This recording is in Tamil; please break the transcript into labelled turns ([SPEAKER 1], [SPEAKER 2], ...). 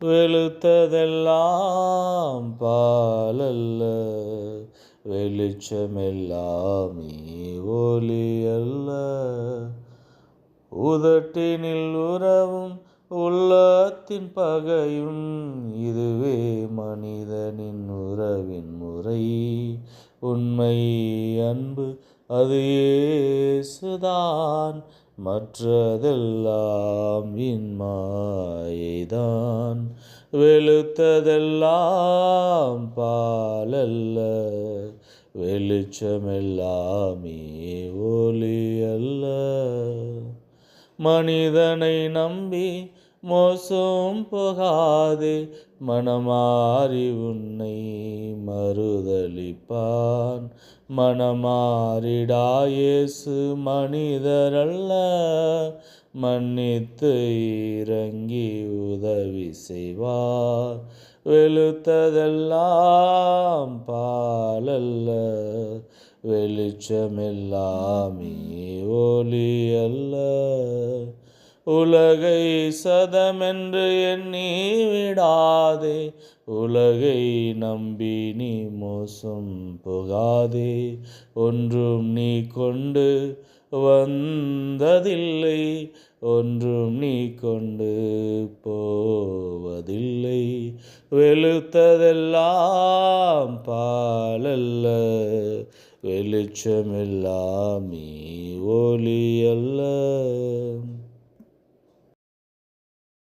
[SPEAKER 1] வெளுத்ததெல்லாம் பாலல்ல வெளிச்சமெல்லாமே ஒளி அல்ல உதட்டினில் உறவும் உள்ளத்தின் பகையும் இதுவே மனிதனின் உறவின் முறை. உண்மை அன்பு அது ஏசுதான் மற்றதெல்லாம் இன்மாய் இன்மாயைதான் வெளுத்ததெல்லாம் பாலல்ல வெளிச்சமெல்லாமே ஒலி அல்ல மனிதனை நம்பி மோசம் போகாதே மனமாறி உன்னை மறுதளிப்பான் மனமாறிடாயேசு மனிதரல்ல மன்னித்து இறங்கி உதவி செய்வார். வெளுத்ததெல்லாம் பாலல்ல வெளிச்சமெல்லாமே ஒளி அல்ல உலகை சதமென்று எண்ணி விடாதே உலகை நம்பி நீ மோசம் போகாதே. ஒன்றும் நீ கொண்டு வந்ததில்லை ஒன்றும் நீ கொண்டு போவதில்லை. வெளுத்ததெல்லாம் பாலல்ல வெளிச்சமெல்லாம் நீ ஒளியல்ல.